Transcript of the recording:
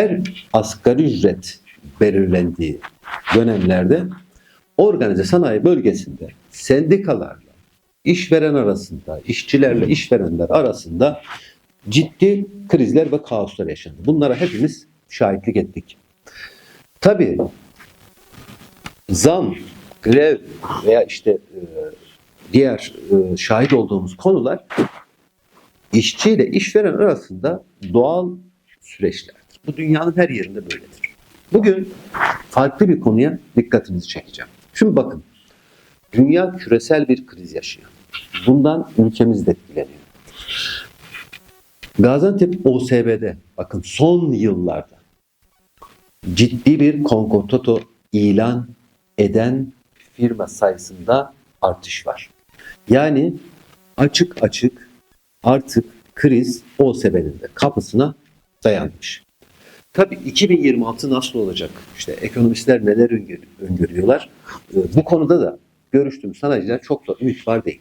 her asgari ücret belirlendiği dönemlerde organize sanayi bölgesinde sendikalarla, işveren arasında, işçilerle işverenler arasında ciddi krizler ve kaoslar yaşandı. Bunlara hepimiz şahitlik ettik. Tabii zam, grev veya işte e, diğer e, şahit olduğumuz konular işçi ile işveren arasında doğal süreçlerdir. Bu dünyanın her yerinde böyledir. Bugün farklı bir konuya dikkatinizi çekeceğim. Şimdi bakın, dünya küresel bir kriz yaşıyor. Bundan ülkemiz de etkileniyor. Gaziantep OSB'de bakın son yıllarda ciddi bir konkordato ilan eden firma sayısında artış var. Yani açık açık artık kriz OSB'nin de kapısına dayanmış. Tabii 2026 nasıl olacak? İşte ekonomistler neler öngör- öngörüyorlar? Ee, Bu konuda da görüştüğüm sanayiciler çok da ümit var değil.